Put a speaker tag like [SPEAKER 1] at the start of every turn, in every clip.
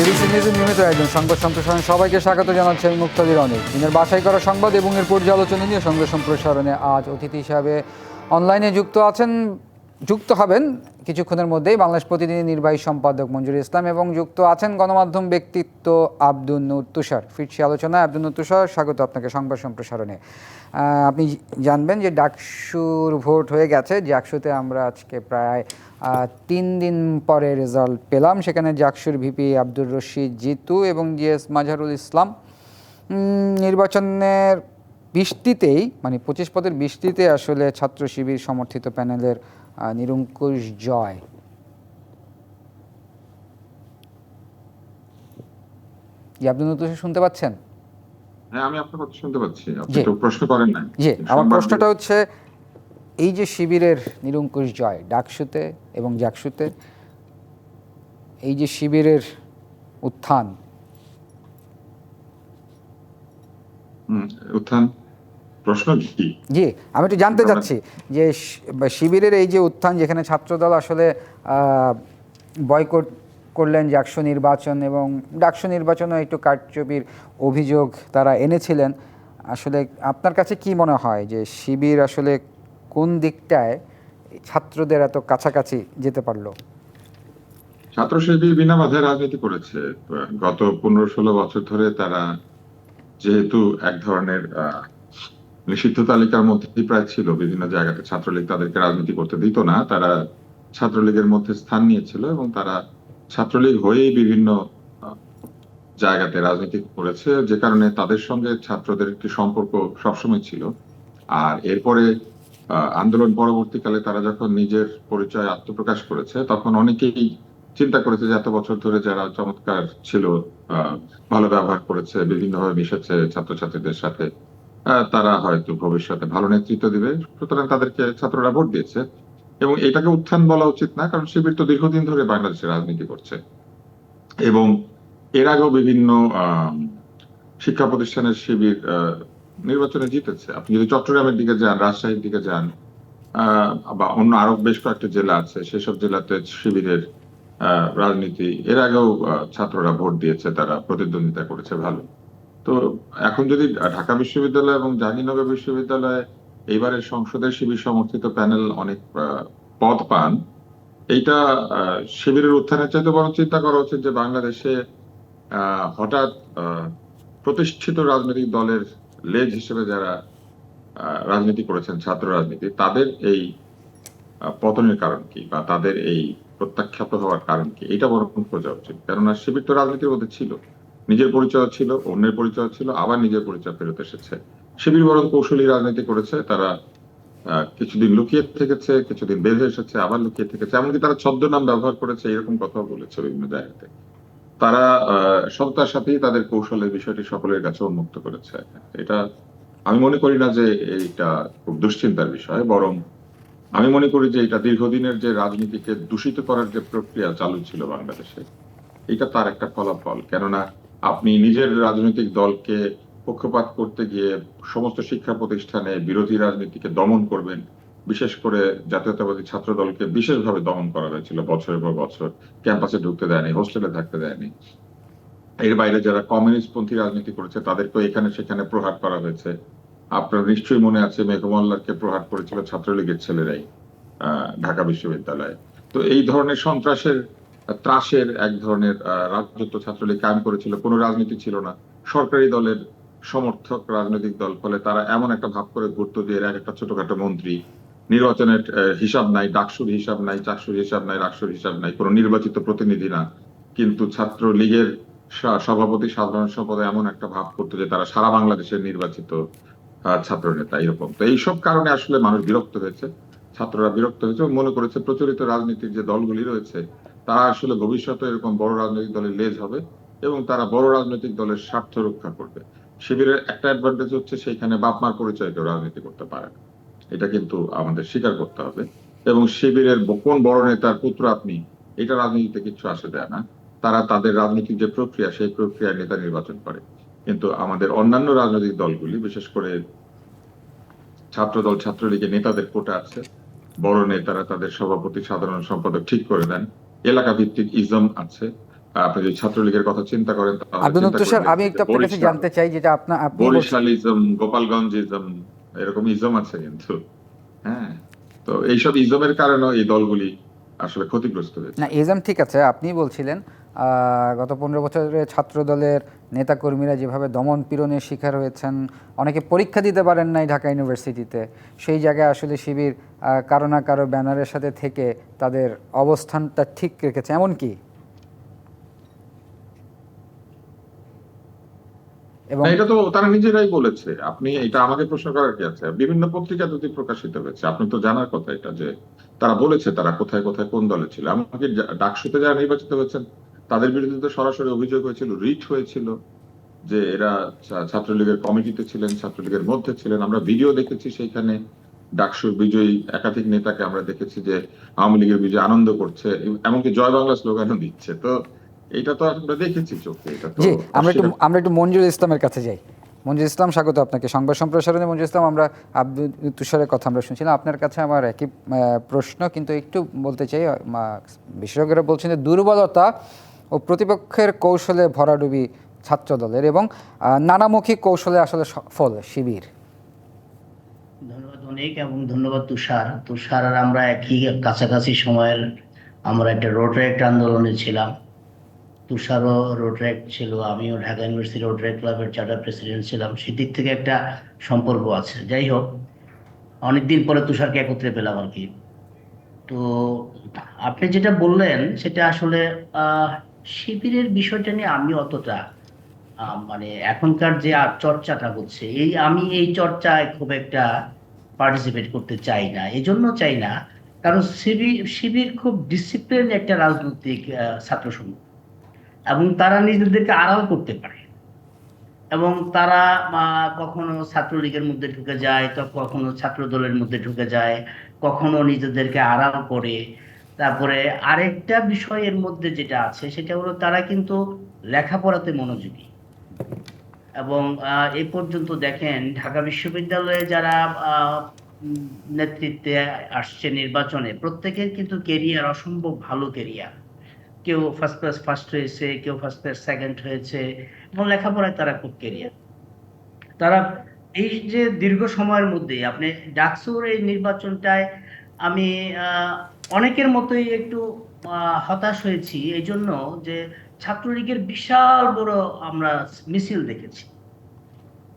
[SPEAKER 1] BBC নিউজের নিয়মিত একজন সংবাদ সম্প্রসারণ সবাইকে স্বাগত জানাচ্ছি আমি মুক্তাদির অনেক দিনের বাছাই করা সংবাদ এবং এর পর্যালোচনা নিয়ে সংবাদ সম্প্রসারণে আজ অতিথি হিসাবে অনলাইনে যুক্ত আছেন, যুক্ত হবেন কিছুক্ষণের মধ্যেই বাংলাদেশ প্রতিদিনের নির্বাহী সম্পাদক মঞ্জুর ইসলাম এবং যুক্ত আছেন গণমাধ্যম ব্যক্তিত্ব আব্দুল নূর তুষার। ফিরছি আলোচনায়। আব্দুল নূর তুষার, স্বাগত আপনাকে সংবাদ সম্প্রসারণে। আপনি জানবেন যে ডাকসুর ভোট হয়ে গেছে। ডাকসুতে আমরা আজকে প্রায় তিন দিন পরে রেজাল্ট পেলাম। সেখানে জাকসুর ভিপি আব্দুর রশিদ জিতু এবং জিএস মাঝারুল ইসলাম। নির্বাচনের বৃষ্টিতেই মানে পঁচিশ পদের বৃষ্টিতে আসলে ছাত্র শিবির সমর্থিত প্যানেলের নিরঙ্কুশ জয়। জি আব্দুল নতুন শুনতে পাচ্ছেন?
[SPEAKER 2] হ্যাঁ আমি আপনার কথা শুনতে পাচ্ছি। আপনি তো প্রশ্ন করেন না
[SPEAKER 1] জি আমার প্রশ্নটা হচ্ছে এই যে শিবিরের নিরঙ্কুশ জয় ডাকসুতে এবং জাকসুতে এই যে শিবিরের উত্থান।
[SPEAKER 2] উত্থান প্রশ্ন কি?
[SPEAKER 1] জি আমি একটু জানতে চাচ্ছি যে শিবিরের এই যে উত্থান যেখানে ছাত্রদল আসলে বয়কট করলেন জাকসু নির্বাচন এবং ডাকসু নির্বাচনও একটু কারচুপির অভিযোগ তারা এনেছিলেন। আসলে আপনার কাছে কি মনে হয় যে শিবির আসলে কোন দিকটায় ছাত্রদের এত কাছাকাছি যেতে পারল?
[SPEAKER 2] ছাত্র শিবির বিনা বাধায় রাজনীতি করেছে। গত পনেরো ষোলো বছর ধরে তারা যেহেতু এক ধরনের নিষিদ্ধ তালিকার মধ্যেই প্রায় ছিল, বিভিন্ন জায়গাতে ছাত্রলীগ তাদেরকে রাজনীতি করতে দিত না, তারা ছাত্রলীগের মধ্যে স্থান নিয়েছিল এবং তারা ছাত্রলীগ হয়েই বিভিন্ন জায়গাতে রাজনীতি করেছে, যে কারণে তাদের সঙ্গে ছাত্রদের একটি সম্পর্ক সবসময় ছিল। আর এরপরে আন্দোলন পরবর্তীকালে তারা যখন নিজের পরিচয় আত্মপ্রকাশ করেছে, তখন অনেকেই চিন্তা করেছে যে এত বছর ধরে যারা চমৎকার ছিল ভালো ব্যবহার করেছে, বিভিন্নভাবে মিশেছে ছাত্রছাত্রীদের সাথে তারা হয়তো ভবিষ্যতে ভালো নেতৃত্ব দিবে। সুতরাং তাদেরকে ছাত্ররা ভোট দিয়েছে। এবং এটাকে উত্থান বলা উচিত না, কারণ শিবির তো দীর্ঘদিন ধরে বাংলাদেশে রাজনীতি করছে। এবং এর আগেও বিভিন্ন শিক্ষা প্রতিষ্ঠানের শিবির নির্বাচনে জিতেছে। আপনি যদি চট্টগ্রামের দিকে যান, রাজশাহীর দিকে যান বা অন্য আরও বেশ কয়েকটা জেলা আছে, সেসব জেলাতে শিবিরের রাজনীতি, এর আগেও ছাত্ররা ভোট দিয়েছে, তারা প্রতিদ্বন্দ্বিতা করেছে, ভালো। তো এখন যদি ঢাকা বিশ্ববিদ্যালয় এবং জাহাঙ্গীরনগর বিশ্ববিদ্যালয়ে এইবারের সংসদের শিবির সমর্থিত প্যানেল অনেক পদ পান, এইটা শিবিরের উত্থানের চাইতে বড় চিন্তা করা উচিত যে বাংলাদেশে হঠাৎ প্রতিষ্ঠিত রাজনৈতিক দলের লেজ হিসেবে যারা রাজনীতি করেছেন, ছাত্র রাজনীতি, তাদের এই পতনের কারণ কি বা তাদের এই প্রত্যাখ্যাত হওয়ার কারণ কি? এটা বরং খোঁজা উচিত। কেননা শিবির তো রাজনীতির মধ্যে ছিল। নিজের পরিচয় ছিল, অন্যের পরিচয় ছিল, আবার নিজের পরিচয় ফেরত এসেছে। শিবির বরং কৌশলী রাজনীতি করেছে, তারা কিছুদিন লুকিয়ে থেকেছে, কিছুদিন হয়ে এসেছে, আবার লুকিয়ে থেকেছে। এমনকি তারা ছদ্মনাম ব্যবহার করেছে, এরকম কথাও বলেছে বিভিন্ন জায়গাতে। তারা সততার সাথেই তাদের কৌশলের বিষয়টি সকলের কাছে উন্মুক্ত করেছে। এটা আমি মনে করি না যে এইটা খুব দুশ্চিন্তার বিষয়, বরং আমি মনে করি যে এটা দীর্ঘদিনের যে রাজনীতিকে দূষিত করার যে প্রক্রিয়া চালু ছিল বাংলাদেশে, এটা তার একটা ফলাফল। কেননা আপনি নিজের রাজনৈতিক দলকে পক্ষপাত করতে গিয়ে সমস্ত শিক্ষা প্রতিষ্ঠানে বিরোধী রাজনীতিকে দমন করবেন বিশেষ করে জাতীয়তাবাদী ছাত্র দলকে বিশেষভাবে দমন করা হয়েছিল বছরের পর বছর। ক্যাম্পাসে ঢুকতে দেয়নি, হোস্টেলে থাকতে দেয়নি। এর বাইরে যারা কমিউনিস্ট পন্থী রাজনীতি করেছে, তাদেরকেও এখানে সেখানে প্রহার করা হয়েছে। আপনার নিশ্চয়ই মনে আছে, মেঘমল্লারকে প্রহার করেছিল ছাত্রলীগের ছেলেরাই ঢাকা বিশ্ববিদ্যালয়ে। তো এই ধরনের সন্ত্রাসের, ত্রাসের এক ধরনের রাজত্ব ছাত্রলীগ কায়েম করেছিল, কোনো রাজনীতি ছিল না। সরকারি দলের সমর্থক রাজনৈতিক দল, ফলে তারা এমন একটা ভাব করে ঘুরতো যে এক একটা ছোটখাটো মন্ত্রী নির্বাচনের হিসাব নাই, ডাকসুর হিসাব নাই, চাকসুর হিসাব নাই, রাকসুর হিসাব নাই, কোনো নির্বাচিত প্রতিনিধি না। কিন্তু ছাত্র লীগের সভাপতি, সাধারণ সম্পাদক এমন একটা ভাব করতো যে তারা সারা বাংলাদেশের নির্বাচিত ছাত্র নেতা এরকম। তো এইসব কারণে আসলে মানুষ বিরক্ত হয়েছে, ছাত্ররা বিরক্ত হয়েছে মনে করেছে প্রচলিত রাজনীতির যে দলগুলি রয়েছে, তারা আসলে ভবিষ্যতে এরকম বড় রাজনৈতিক দলের লেজ হবে এবং তারা বড় রাজনৈতিক দলের স্বার্থ রক্ষা করবে। শিবিরের একটা অ্যাডভান্টেজ হচ্ছে সেইখানে বাপমার পরিচয় কেউ রাজনীতি করতে পারে না। এটা কিন্তু আমাদের স্বীকার করতে হবে। এবং শিবিরের কোন বড় নেতার পুত্র আপনি এটা রাজনীতিতে কিছু আসে দেয় না। তারা তাদের রাজনৈতিক যে প্রক্রিয়া সেই প্রক্রিয়ায় নেতা নির্বাচন করে। কিন্তু আমাদের অন্যান্য রাজনৈতিক দলগুলি বিশেষ করে ছাত্রদল ছাত্রলীগের নেতাদের কোটা আছে। বড় নেতারা তাদের সভাপতি সাধারণ সম্পাদক ঠিক করে দেন। এলাকা ভিত্তিক ইজম আছে। আপনি যদি ছাত্রলীগের কথা চিন্তা করেন
[SPEAKER 1] আমি একটু আপনার কাছে জানতে চাই যেটা আপনার আপনি বলছেন-
[SPEAKER 2] বরিশালিজম গোপালগঞ্জিজম এরকম ইজম আছে কিন্তু। হ্যাঁ? তো এইসব ইজমের কারণে এই দলগুলি আসলে ক্ষতিগ্রস্ত হয়েছে।
[SPEAKER 1] না এজাম ঠিক আছে, আপনি বলছিলেন গত পনেরো বছরে ছাত্র দলের নেতাকর্মীরা যেভাবে দমন পীড়নের শিকার হয়েছেন, অনেকে পরীক্ষা দিতে পারেন নাই ঢাকা ইউনিভার্সিটিতে, সেই জায়গায় আসলে শিবির কারও না কারও ব্যানারের সাথে থেকে তাদের অবস্থানটা ঠিক রেখেছে এমন কি এবং
[SPEAKER 2] এটা তো তারা নিজেরাই বলেছে। আপনি এটা আমাকে প্রশ্ন করার কি আছে? বিভিন্ন পত্রিকা যদি প্রকাশিত হয়েছে, আপনি তো জানার কথা এটা যে তারা বলেছে তারা কোথায় কোথায়, কোন দলে ছিল। আমাকে ডাকসুতে যারা নির্বাচিত হয়েছেন, তাদের বিরুদ্ধে তো সরাসরি অভিযোগ হয়েছিল, রিট হয়েছিল যে এরা ছাত্রলীগের কমিটিতে ছিলেন, ছাত্রলীগের মধ্যে ছিলেন। আমরা ভিডিও দেখেছি সেইখানে ডাকসুর বিজয়ী একাধিক নেতাকে আমরা দেখেছি যে আওয়ামী লীগের বিজয় আনন্দ করছে, এমনকি জয় বাংলা স্লোগানও দিচ্ছে। তো এটা তো আমরা দেখেছি চোখে এটা
[SPEAKER 1] জি আমরা একটু আমরা একটু মঞ্জুর ইসলামের কাছে যাই। মঞ্জুর ইসলাম স্বাগত আপনাকে। সংবাদ সম্প্রসারণে মঞ্জুর ইসলাম আমরা আব্দুল তুষারের কথা আমরা শুনছিলাম। আপনার কাছে আমার একই প্রশ্ন কিন্তু একটু বলতে চাই বিশেষজ্ঞরা বলছেন যে দুর্বলতা ও প্রতিপক্ষের কৌশলে ভরাডুবি ছাত্র দলের এবং নানামুখী কৌশলে আসলে সফল শিবির।
[SPEAKER 3] ধন্যবাদ অনেক এবং ধন্যবাদ তুষার। তুষার আর আমরা একই কাছাকাছি সময়ের আমরা একটা রোডরেক্ট আন্দোলনে ছিলাম। তুষারও রোডরেক্ট ছিল, আমিও ঢাকা ইউনিভার্সিটি রোডরেক্ট ক্লাবের চার্টার প্রেসিডেন্ট ছিলাম সেদিক থেকে একটা সম্পর্ক আছে। যাই হোক, অনেকদিন পরে তুষারকে একত্রে পেলাম আর কি। তো আপনি যেটা বললেন, সেটা আসলে শিবিরের বিষয়টা নিয়ে আমি অতটা মানে এখনকার যে চর্চাটা হচ্ছে, এই আমি এই চর্চায় খুব একটা পার্টিসিপেট করতে চাই না এই জন্য চাই না। কারণ শিবির শিবির খুব ডিসিপ্লিন একটা রাজনৈতিক ছাত্র সংঘ এবং তারা নিজেদেরকে আড়াল করতে পারে। এবং তারা কখনো ছাত্রলীগের মধ্যে ঢুকে যায়, তো, কখনো ছাত্র দলের মধ্যে ঢুকে যায়, কখনো নিজেদেরকে আড়াল করে। তারপরে আরেকটা বিষয়ের মধ্যে যেটা আছে, সেটা হলো তারা কিন্তু লেখাপড়াতে মনোযোগী। এবং এ পর্যন্ত দেখেন, ঢাকা বিশ্ববিদ্যালয়ে যারা নেতৃত্বে আসছে নির্বাচনে, প্রত্যেকের কিন্তু কেরিয়ার অসম্ভব ভালো কেরিয়ার কেউ ফার্স্ট ক্লাস ফার্স্ট হয়েছে, কেউ ফার্স্ট ক্লাস সেকেন্ড হয়েছে, এবং লেখাপড়ায় তারা খুব কেরিয়ার তারা এই যে দীর্ঘ সময়ের মধ্যে আপনি ডাকসুর এই নির্বাচনটায় আমি অনেকের মতোই একটু হতাশ হয়েছি। এই জন্য যে ছাত্রলীগের বিশাল বড় আমরা মিছিল দেখেছি।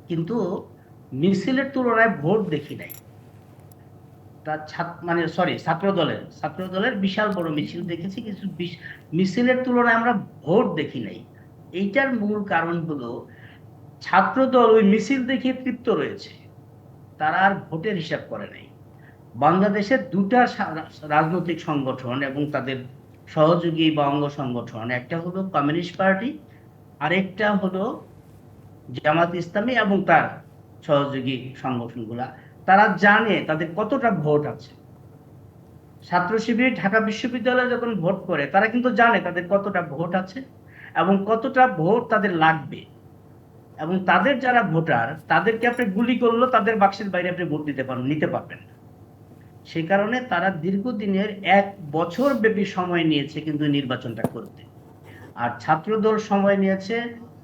[SPEAKER 3] কিন্তু মিছিলের তুলনায় ভোট দেখি নাই। মানে সরি ছাত্র দলের ছাত্র দলের বিশাল বড় মিছিল দেখেছি বিশ- মিছিলের তুলনায় আমরা ভোট দেখি নাই। এইটার মূল কারণ হলো ছাত্র দল ওই মিছিল দেখে তৃপ্ত রয়েছে। তারা আর ভোটের হিসাব করে নাই। বাংলাদেশের দুটা রাজনৈতিক সংগঠন এবং তাদের সহযোগী বা অঙ্গ সংগঠন, একটা হলো কমিউনিস্ট পার্টি, আরেকটা হলো জামাত ইসলামী এবং তার সহযোগী সংগঠনগুলা। তারা জানে তাদের কতটা ভোট আছে। ছাত্র শিবির, ঢাকা বিশ্ববিদ্যালয়ে যখন ভোট করে, তারা কিন্তু জানে তাদের কতটা ভোট আছে এবং কতটা ভোট তাদের লাগবে। এবং তাদের যারা ভোটার, তাদেরকে আপনি গুলি করলেও তাদের বাক্সের বাইরে আপনি ভোট দিতে পারেন নিতে পারবেন না। সেই কারণে তারা দীর্ঘদিনের এক বছর ব্যাপী সময় নিয়েছে কিন্তু নির্বাচনটা করতে। আর ছাত্রদল সময় নিয়েছে,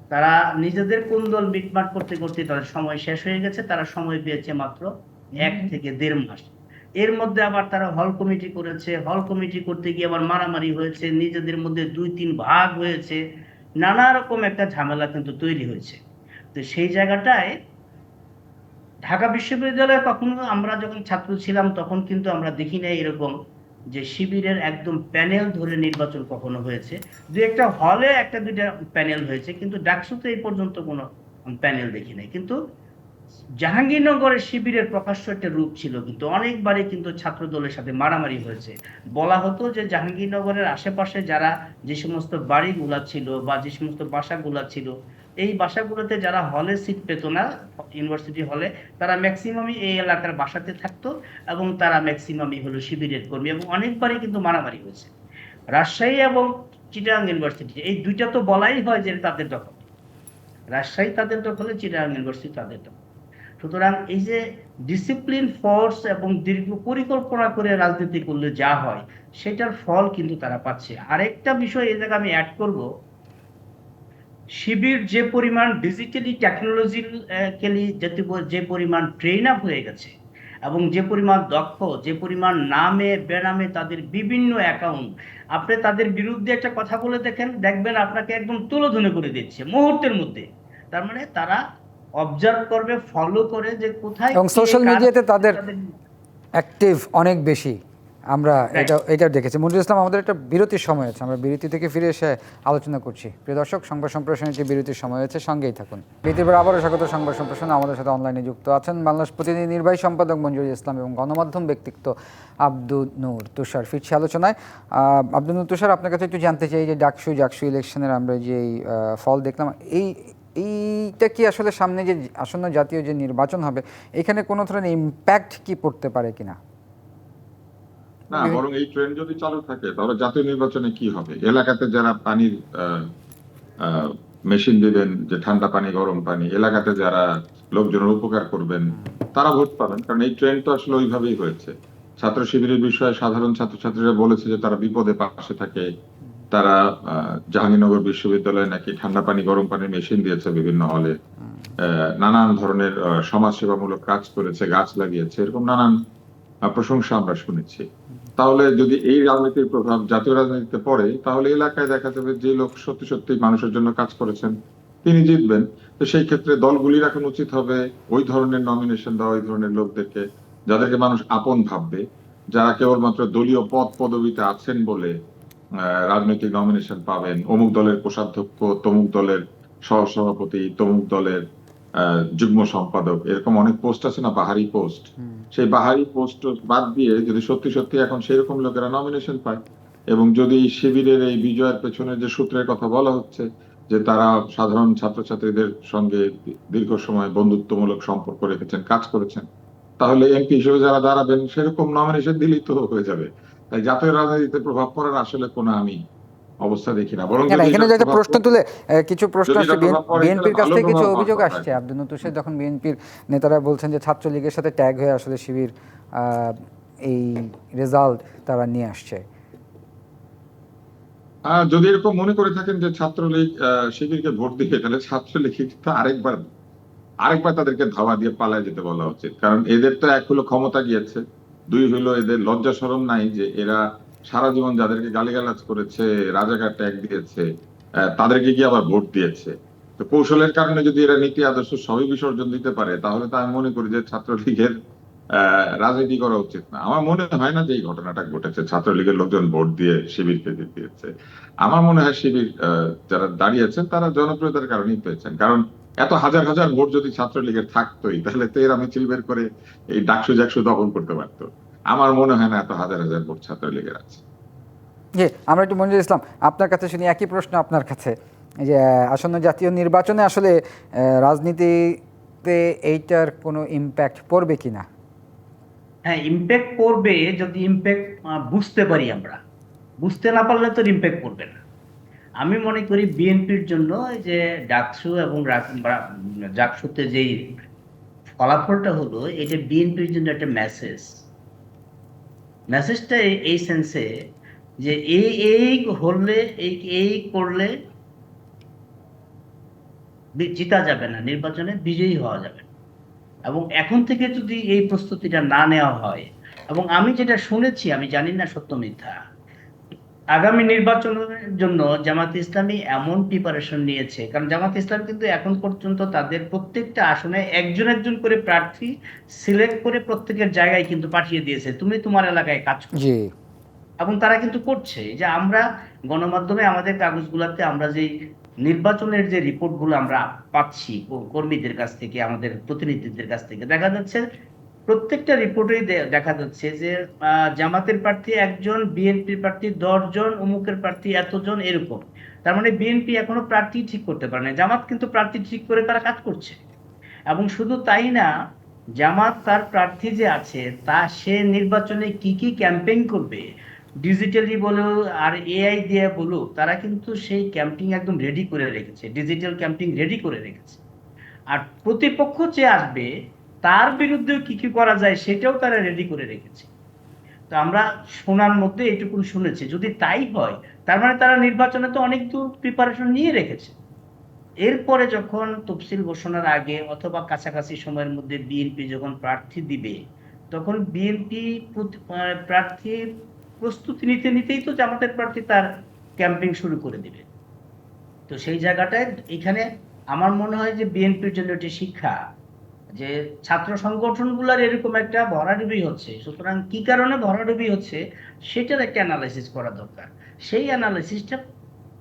[SPEAKER 3] তারা নিজেদের কোন দল মিটমাট করতে করতে তাদের সময় শেষ হয়ে গেছে, তারা সময় পেয়েছে মাত্র এক থেকে দেড় মাস। এর মধ্যে আবার তারা হল কমিটি করেছে, হল কমিটি করতে গিয়ে আবার মারামারি হয়েছে, নিজেদের মধ্যে দুই তিন ভাগ হয়েছে, নানা রকম একটা ঝামেলা কিন্তু তৈরি হয়েছে। তো সেই জায়গাটায় ঢাকা বিশ্ববিদ্যালয়ে কখনো আমরা যখন ছাত্র ছিলাম তখন কিন্তু আমরা দেখি নাই এরকম যে শিবিরের একদম প্যানেল ধরে নির্বাচন কখনো হয়েছে। দু একটা হলে একটা দুইটা প্যানেল হয়েছে, কিন্তু ডাকসুতে এই পর্যন্ত কোনো প্যানেল দেখি নাই। কিন্তু জাহাঙ্গীরনগরের শিবিরের প্রকাশ্য একটা রূপ ছিল, কিন্তু অনেকবারই কিন্তু ছাত্র দলের সাথে মারামারি হয়েছে। বলা হতো যে জাহাঙ্গীরনগরের আশেপাশে যারা যে সমস্ত বাড়িগুলা ছিল বা যে সমস্ত বাসাগুলা ছিল, এই বাসাগুলোতে যারা হলে সিট পেত না ইউনিভার্সিটি হলে, তারা ম্যাক্সিমামই এই এলাকার বাসাতে থাকতো এবং তারা ম্যাক্সিমামই হলো শিবিরের কর্মী এবং অনেকবারই কিন্তু মারামারি হয়েছে। রাজশাহী এবং চিটাগাং ইউনিভার্সিটি, এই দুইটা তো বলাই হয় যে তাদের দখল। রাজশাহী তাদের দখলে, চিটাগাং ইউনিভার্সিটি তাদের দখল। সুতরাং এই যে ডিসিপ্লিন ফোর্স এবং দীর্ঘ পরিকল্পনা করে রাজনীতি করলে যা হয়, সেটার ফল কিন্তু তারা পাচ্ছে। আরেকটা বিষয় এই জায়গায় আমি অ্যাড করব। শিবির যে পরিমাণ ডিজিটালি টেকনোলজিক্যালি যে পরিমাণ ট্রেন আপ হয়ে গেছে এবং যে পরিমাণ দক্ষ, যে পরিমাণ নামে, বেনামে তাদের বিভিন্ন অ্যাকাউন্ট আপনি তাদের বিরুদ্ধে একটা কথা বলে দেখেন, দেখবেন আপনাকে একদম তুলোধনে করে দিচ্ছে মুহূর্তের মধ্যে। তার মানে তারা অবজার্ভ করবে ফলো করে যে কোথায়
[SPEAKER 1] এবং
[SPEAKER 3] সোশ্যাল
[SPEAKER 1] মিডিয়াতে তাদের অ্যাক্টিভ অনেক বেশি। আমরা এটা এটা দেখেছি। মঞ্জুর ইসলাম আমাদের একটা বিরতির সময় আছে। আমরা বিরতি থেকে ফিরে এসে আলোচনা করছি। প্রিয় দর্শক সংবাদ সম্প্রসারণের যে বিরতির সময় আছে সঙ্গেই থাকুন। বিরতির পর আবারও স্বাগত সংবাদ সম্প্রসারণ। আমাদের সাথে অনলাইনে যুক্ত আছেন বাংলাদেশ প্রতিনিধি নির্বাহী সম্পাদক মঞ্জুর ইসলাম এবং গণমাধ্যম ব্যক্তিত্ব আব্দুল নূর তুষার। ফিরছি আলোচনায়। আব্দুল নূর তুষার আপনার কাছে একটু জানতে চাই যে ডাকসু জাকসু ইলেকশনের আমরা যে ফল দেখলাম এই এইটা কি আসলে সামনে যে আসন্ন জাতীয় যে নির্বাচন হবে, এখানে কোনো ধরনের ইম্প্যাক্ট কি পড়তে পারে কিনা?
[SPEAKER 2] না, বরং এই ট্রেন্ড যদি চালু থাকে, তাহলে জাতীয় নির্বাচনে কি হবে? এলাকাতে যারা পানির মেশিন দিবেন, যে ঠান্ডা পানি, গরম পানি, এলাকাতে যারা লোকজনের উপকার করবেন, তারা ভোট পাবেন। কারণ এই ট্রেন্ড তো আসলে ওইভাবেই হয়েছে। ছাত্র শিবিরের বিষয়ে সাধারণ ছাত্রছাত্রীরা বলেছে যে তারা বিপদে পাশে থাকে। তারা জাহাঙ্গীরনগর বিশ্ববিদ্যালয়ে নাকি ঠান্ডা পানি গরম পানির মেশিন দিয়েছে বিভিন্ন হলে। নানান ধরনের সমাজসেবামূলক কাজ করেছে গাছ লাগিয়েছে এরকম নানান প্রশংসা আমরা শুনেছি। তাহলে যদি এই রাজনীতির প্রভাব জাতীয় রাজনীতিতে পড়ে তাহলে এলাকায় দেখা যাবে যে লোক সত্যি সত্যি মানুষের জন্য কাজ করেছেন তিনি জিতবেন। তো সেই ক্ষেত্রে দলগুলির এখন উচিত হবে ওই ধরনের নমিনেশন দেওয়া ওই ধরনের লোকদেরকে যাদেরকে মানুষ আপন ভাববে যারা কেবলমাত্র দলীয় পদ পদবিতে আছেন বলে রাজনৈতিক নমিনেশন পাবেন। অমুক দলের কোষাধ্যক্ষ তমুক দলের সহসভাপতি তমুক দলের যুগ্ম সম্পাদক। এরকম অনেক পোস্ট আছে না বাহারি পোস্ট সেই বাহারি পোস্ট বাদ দিয়ে যদি সত্যি সত্যি এখন সেরকম লোকেরা নমিনেশন পায় এবং যদি শিবিরের এই বিজয়ের পেছনে যে সূত্রের কথা বলা হচ্ছে যে তারা সাধারণ ছাত্রছাত্রীদের সঙ্গে দীর্ঘ সময় বন্ধুত্বমূলক সম্পর্ক রেখেছেন কাজ করেছেন তাহলে এমপি হিসেবে যারা দাঁড়াবেন সেরকম নমিনেশন দিলেই তো হয়ে যাবে। তাই জাতীয় রাজনীতিতে প্রভাব পড়ার আসলে কোনো আমি অবস্থা দেখি না। বরং
[SPEAKER 1] এখানে একটা প্রশ্ন তুলে কিছু প্রশ্ন আসছে বিএনপির কাছ থেকে কিছু অভিযোগ আসছে। আব্দুল নতুষের যখন বিএনপির নেতারা বলছেন যে ছাত্রলীগের সাথে ট্যাগ হয়ে আসলে শিবির এই রেজাল্ট তারা নিয়ে আসছে।
[SPEAKER 2] যদি এরকম মনে করে থাকেন যে ছাত্রলীগ শিবিরকে ভোট দিবে তাহলে ছাত্রলীগ তো আরেকবার আরেকবার তাদেরকে ধাওয়া দিয়ে পালায় যেতে বলা উচিত। কারণ এদের তো এক হলো ক্ষমতা গিয়েছে। দুই হলো এদের লজ্জা শরম নাই যে এরা সারা জীবন যাদেরকে গালিগালাজ করেছে, রাজাকার ট্যাগ দিয়েছে তাদেরকে কি আবার ভোট দিয়েছে। তো কৌশলের কারণে যদি এরা নীতি আদর্শ সবই বিসর্জন দিতে পারে, তাহলে তো আমি মনে করি যে ছাত্রলীগের রাজনীতি করা উচিত না। আমার মনে হয় না যে এই ঘটনাটা ঘটেছে। ছাত্রলীগের লোকজন ভোট দিয়ে শিবিরকে দিয়েছে আমার মনে হয় শিবির যারা দাঁড়িয়েছেন তারা জনপ্রিয়তার কারণেই পেয়েছেন। কারণ এত হাজার হাজার ভোট যদি ছাত্রলীগের থাকতোই তাহলে তো এরা মিছিল বের করে এই ডাকসু জাকসু দখল করতে পারতো। আমার মনে হয় না এত হাজার হাজার ভোট ছাত্রলীগের আছে।
[SPEAKER 1] জি আমরা একটু মঞ্জুর ইসলাম আপনার কাছে শুনি একই প্রশ্ন আপনার কাছে। যে আহ, আসন্ন জাতীয় নির্বাচনে আসলে রাজনীতিতে এইটার কোনো ইম্প্যাক্ট পড়বে কিনা
[SPEAKER 3] হ্যাঁ ইম্প্যাক্ট পড়বে যদি ইম্প্যাক্ট বুঝতে পারি আমরা। বুঝতে না পারলে তো ইম্প্যাক্ট পড়বে না। আমি মনে করি বিএনপির জন্য যে ডাকসু এবং জাকসুতে যেই ফলাফলটা হলো এটা বিএনপির জন্য একটা মেসেজ মেসেজটা এই- সেন্সে যে এই এই হলে, এই এই করলে জিতা যাবে না, নির্বাচনে বিজয়ী হওয়া যাবে। এবং এখন থেকে যদি এই প্রস্তুতিটা না নেওয়া হয়, এবং আমি যেটা শুনেছি, আমি জানি না সত্য মিথ্যা আগামী নির্বাচনের জন্য জামাত ইসলামী এমন প্রিপারেশন নিয়েছে। কারণ জামাত ইসলাম কিন্তু এখন পর্যন্ত তাদের প্রত্যেকটা আসনে একজন একজন করে প্রার্থী সিলেক্ট করে প্রত্যেকের জায়গায় কিন্তু পাঠিয়ে দিয়েছে। তুমি তোমার এলাকায় কাজ করো।
[SPEAKER 1] জি।
[SPEAKER 3] এবং তারা কিন্তু করছে। যে আমরা গণমাধ্যমে আমাদের কাগজগুলোতে আমরা যে নির্বাচনের যে রিপোর্টগুলো আমরা পাচ্ছি কর্মীদের কাছ থেকে আমাদের প্রতিনিধিদের কাছ থেকে দেখা যাচ্ছে প্রত্যেকটা রিপোর্টেই দেখা যাচ্ছে যে জামাতের প্রার্থী একজন, বিএনপির প্রার্থী দশজন, অমুকের প্রার্থী এতজন, এরকম। তার মানে বিএনপি এখনও প্রার্থী ঠিক করতে পারে না জামাত কিন্তু প্রার্থী ঠিক করে তারা কাজ করছে। এবং শুধু তাই না, জামাত তার প্রার্থী যে আছে, তা সে নির্বাচনে কি কি ক্যাম্পেইন করবে, ডিজিটালি বলো আর এআই দিয়ে বলো তারা কিন্তু সেই ক্যাম্পিং একদম রেডি করে রেখেছে, ডিজিটাল ক্যাম্পিং রেডি করে রেখেছে। আর প্রতিপক্ষ যে আসবে তার বিরুদ্ধেও কি কি করা যায় সেটাও তারা রেডি করে রেখেছে। তো আমরা শোনার মধ্যে এটুকুন শুনেছি, যদি তাই হয়, তার মানে তারা নির্বাচনে তো অনেক দূর প্রিপারেশন নিয়ে রেখেছে। এরপরে যখন তফসিল ঘোষণার আগে অথবা কাছাকাছি সময়ের মধ্যে বিএনপি যখন প্রার্থী দিবে, তখন বিএনপি প্রার্থীর প্রস্তুতি নিতে নিতেই তো জামাতের প্রার্থী তার ক্যাম্পেইন শুরু করে দিবে। তো সেই জায়গাটায় এখানে আমার মনে হয় যে বিএনপির জন্য এটি শিক্ষা। যে ছাত্র সংগঠনগুলোর এরকম একটা ভরাডুবি হচ্ছে, সুতরাং কি কারণে ভরাডুবি হচ্ছে সেটার একটা অ্যানালাইসিস করা দরকার। সেই অ্যানালাইসিসটা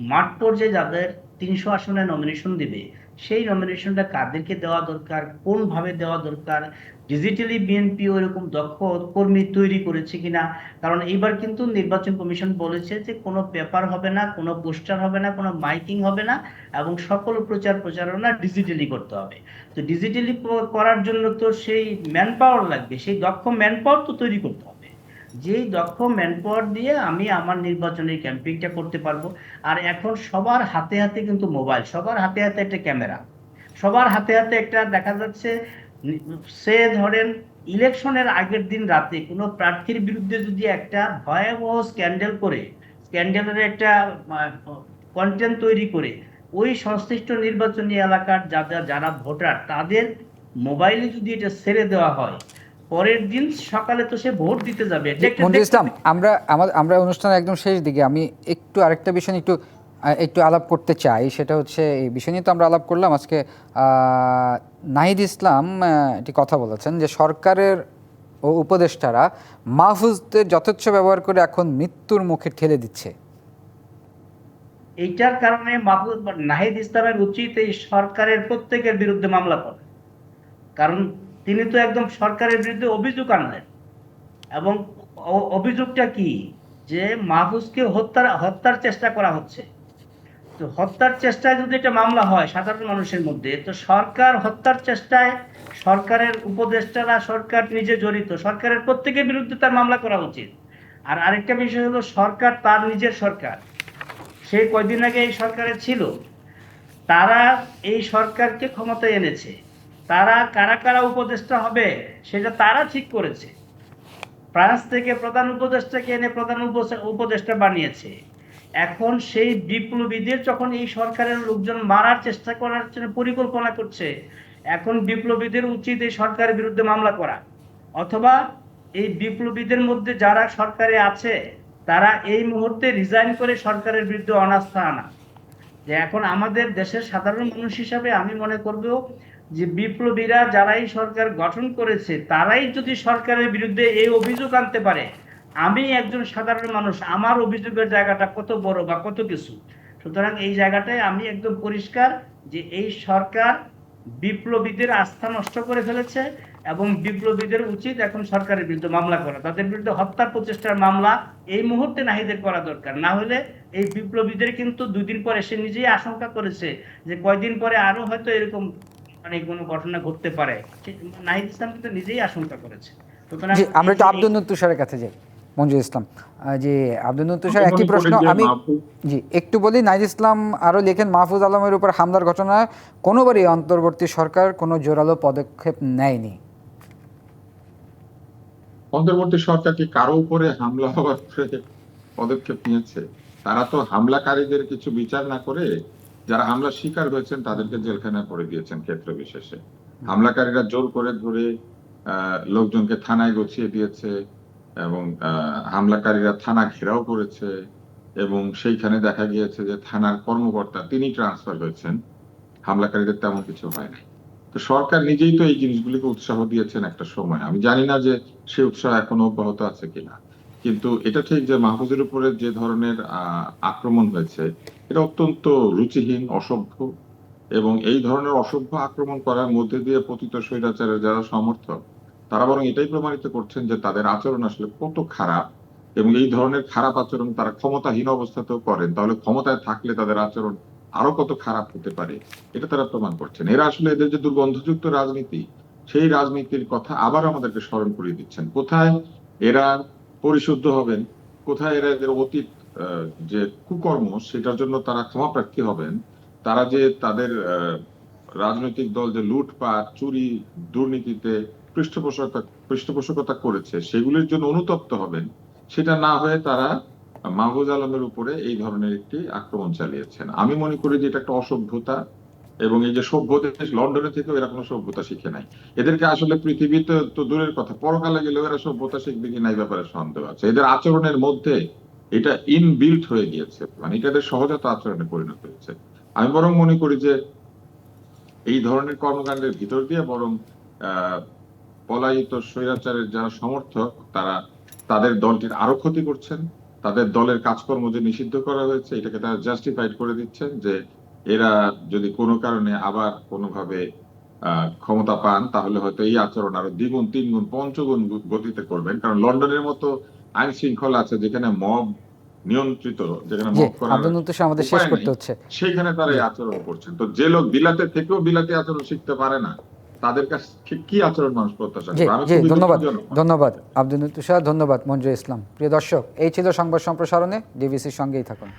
[SPEAKER 3] মাঠ পর্যায়ে যাদের তিনশো আসনে নমিনেশন দিবে সেই নমিনেশনটা কাদেরকে দেওয়া দরকার? কোনভাবে দেওয়া দরকার? ডিজিটালি বিএনপি ওইরকম দক্ষ কর্মী তৈরি করেছে কিনা? কারণ এইবার কিন্তু নির্বাচন কমিশন বলেছে যে কোনো পেপার হবে না, কোনো পোস্টার হবে না, কোনো মাইকিং হবে না এবং সকল প্রচার প্রচারণা ডিজিটালি করতে হবে। তো ডিজিটালি করার জন্য তো সেই ম্যান পাওয়ার লাগবে, সেই দক্ষ ম্যান পাওয়ার তো তৈরি করতে হবে। যেই দক্ষ ম্যান পাওয়ার দিয়ে আমি আমার নির্বাচনের ক্যাম্পেইনটা করতে পারব। আর এখন সবার হাতে হাতে কিন্তু মোবাইল সবার হাতে হাতে একটা ক্যামেরা সবার হাতে হাতে একটা দেখা যাচ্ছে সে ধরেন ইলেকশনের আগের দিন রাতে কোনো প্রার্থীর বিরুদ্ধে যদি একটা ভয়াবহ স্ক্যান্ডেল করে স্ক্যান্ডেলের একটা কন্টেন্ট তৈরি করে, ওই সংশ্লিষ্ট নির্বাচনী এলাকার যারা যারা ভোটার, তাদের মোবাইলে যদি এটা ছেড়ে দেওয়া হয় পরের দিন সকালে তো সে ভোট দিতে যাবে।
[SPEAKER 1] মঞ্জুর ইসলাম আমরা আমাদের আমরা অনুষ্ঠানের একদম শেষ দিকে আমি একটু আরেকটা বিষয় একটু একটু আলাপ করতে চাই সেটা হচ্ছে এই বিষয় নিয়ে তো আমরা আলাপ করলাম। আজকে নাহিদ ইসলাম একটি কথা বলেছেন যে সরকারের ও উপদেষ্টারা মাহফুজদের যথেচ্ছ ব্যবহার করে এখন মৃত্যুর মুখে ঠেলে দিচ্ছে।
[SPEAKER 3] এইটার কারণে মাহফুজ নাহিদ ইসলামের উচিত এই সরকারের প্রত্যেকের বিরুদ্ধে মামলা করে। কারণ তিনি তো একদম সরকারের বিরুদ্ধে অভিযোগ আনলেন। এবং অভিযোগটা কি? যে মাহফুজকে হত্যার হত্যার চেষ্টা করা হচ্ছে। তো হত্যার চেষ্টায় যদি এটা মামলা হয় সাধারণ মানুষের মধ্যে, তো সরকার হত্যার চেষ্টায় সরকারের উপদেষ্টারা, সরকার নিজে জড়িত, সরকারের প্রত্যেকের বিরুদ্ধে তার মামলা করা উচিত। আর আরেকটা বিষয় হলো, সরকার তার নিজের সরকার। সে কয়দিন আগে এই সরকারে ছিল। তারা এই সরকারকে ক্ষমতায় এনেছে। তারা কারা কারা উপদেষ্টা হবে, সেটা তারা ঠিক করেছে। ফ্রান্স থেকে প্রধান উপদেষ্টাকে এনে প্রধান উপদেষ্টা- বানিয়েছে। এখন সেই বিপ্লবীদের যখন এই সরকারের লোকজন মারার চেষ্টা করার জন্য পরিকল্পনা করছে, এখন বিপ্লবীদের উচিত এই সরকারের বিরুদ্ধে মামলা করা। অথবা এই বিপ্লবীদের মধ্যে যারা সরকারে আছে, তারা এই মুহূর্তে রিজাইন করে সরকারের বিরুদ্ধে অনাস্থা আনা। যে এখন আমাদের দেশের সাধারণ মানুষ হিসাবে আমি মনে করব যে বিপ্লবীরা যারাই সরকার গঠন করেছে, তারাই যদি সরকারের বিরুদ্ধে এই অভিযোগ আনতে পারে, আমি একজন সাধারণ মানুষ, আমার অভিযোগের জায়গাটা কত বড় বা কত কিছু? সুতরাং এই জায়গাটায় আমি একদম পরিষ্কার যে এই সরকার বিপ্লবীদের আস্থা নষ্ট করে ফেলেছে এবং বিপ্লবীদের উচিত এখন সরকারের বিরুদ্ধে মামলা করা। তাদের বিরুদ্ধে হত্যার প্রচেষ্টার মামলা এই মুহূর্তে নাহিদের করা দরকার। না হলে এই বিপ্লবীদের কিন্তু দুই দিন পরে সে নিজেই আশঙ্কা করেছে যে কয়দিন পরে আরও হয়তো এরকম মানে কোনো ঘটনা ঘটতে পারে। নাহিদ ইসলাম কিন্তু নিজেই আশঙ্কা করেছে।
[SPEAKER 1] আমরা একটু আব্দুল তুষারের কাছে যাই মঞ্জুর ইসলাম। জি আব্দুল তুষার একই প্রশ্ন আমি জি একটু বলি নাইজ ইসলাম আরও লেখেন মাহফুজ আলমের উপর হামলার ঘটনায় কোনোবারই অন্তর্বর্তী সরকার কোনো জোরালো পদক্ষেপ নেয়নি।
[SPEAKER 2] অন্তর্বর্তী সরকার কি কারও উপরে হামলা হওয়ার পদক্ষেপ নিয়েছে? তারা তো হামলাকারীদের কিছু বিচার না করে যারা হামলার শিকার হয়েছেন, তাদেরকে জেলখানায় পড়ে দিয়েছেন ক্ষেত্র বিশেষে। হামলাকারীরা জোর করে ধরে লোকজনকে থানায় গছিয়ে দিয়েছে এবং হামলাকারীরা থানা ঘেরাও করেছে এবং সেইখানে দেখা গিয়েছে যে থানার কর্মকর্তা তিনি ট্রান্সফার হয়েছেন। হামলাকারীদের তেমন কিছু হয় না তো সরকার নিজেই তো এই জিনিসগুলিকে উৎসাহ দিয়েছেন একটা সময়। আমি জানি না যে সে উৎসাহ এখনও অব্যাহত আছে কিনা। কিন্তু এটা ঠিক যে মাহফুজের উপরে যে ধরনের আক্রমণ হয়েছে, এটা অত্যন্ত রুচিহীন, অসভ্য এবং এই ধরনের অসভ্য আক্রমণ করার মধ্যে দিয়ে পতিত স্বৈরাচারের যারা সমর্থক, তারা বরং এটাই প্রমাণিত করছেন যে তাদের আচরণ আসলে কত খারাপ এবং এই ধরনের খারাপ আচরণ তারা ক্ষমতাহীন অবস্থাতেও করেন। তাহলে ক্ষমতায় থাকলে তাদের আচরণ আরও কত খারাপ হতে পারে, এটা তারা প্রমাণ করছেন। এরা আসলে এদের যে দুর্গন্ধযুক্ত রাজনীতি, সেই রাজনীতির কথা আবার আমাদেরকে স্মরণ করিয়ে দিচ্ছেন। কোথায়? এরা পরিশুদ্ধ হবেন। কোথায় এরা এদের অতীত যে কুকর্ম, সেটার জন্য তারা ক্ষমাপ্রার্থী হবেন। তারা যে তাদের রাজনৈতিক দল যে লুটপাট, চুরি, দুর্নীতিতে পৃষ্ঠপোষকতা পৃষ্ঠপোষকতা করেছে, সেগুলির জন্য অনুতপ্ত হবেন। সেটা না হয়ে তারা মাহফুজ আলমের উপরে এই ধরনের একটি আক্রমণ চালিয়েছেন। আমি মনে করি যে এটা একটা অসভ্যতা এবং এই যে সভ্য দেশ লন্ডনে থেকেও এরা কোনো সভ্যতা শিখে নাই। এদেরকে আসলে পৃথিবীতে তো দূরের কথা। পরকালে গেলেও এরা সভ্যতা শিখবে কি না এই ব্যাপারে সন্দেহ আছে। এদের আচরণের মধ্যে এটা ইনবিল্ট হয়ে গিয়েছে। মানে এটা এদের সহজাত আচরণে পরিণত হয়েছে। আমি বরং মনে করি যে এই ধরনের কর্মকাণ্ডের ভিতর দিয়ে বরং পলায়িত স্বৈরাচারের যারা সমর্থক, তারা তাদের দলটির আরও ক্ষতি করছেন। তাদের দলের কাজকর্ম যে নিষিদ্ধ করা হয়েছে, এটাকে তারা জাস্টিফাইড করে দিচ্ছেন যে এরা যদি কোনো কারণে আবার কোনোভাবে ক্ষমতা পান তাহলে হয়তো এই আচরণ আরও দ্বিগুণ তিনগুণ পঞ্চগুণ গতিতে করবেন। কারণ লন্ডনের মতো আইন শৃঙ্খলা আছে যেখানে মব নিয়ন্ত্রিত যেখানে মব
[SPEAKER 1] আমাদের শেষ করতে হচ্ছে।
[SPEAKER 2] সেইখানে তারা এই আচরণ করছেন। তো যে লোক বিলাতে থেকেও বিলাতে আচরণ শিখতে পারে না তাদের কাছে ঠিক কি আচরণ মানুষ প্রত্যাশা করে? আমি
[SPEAKER 1] জি
[SPEAKER 2] খুবই
[SPEAKER 1] ধন্যবাদ। ধন্যবাদ আব্দুল তুষার ধন্যবাদ মঞ্জুর ইসলাম। প্রিয় দর্শক এই ছিল সংবাদ সম্প্রসারণে ডিবিসির সঙ্গেই থাকুন।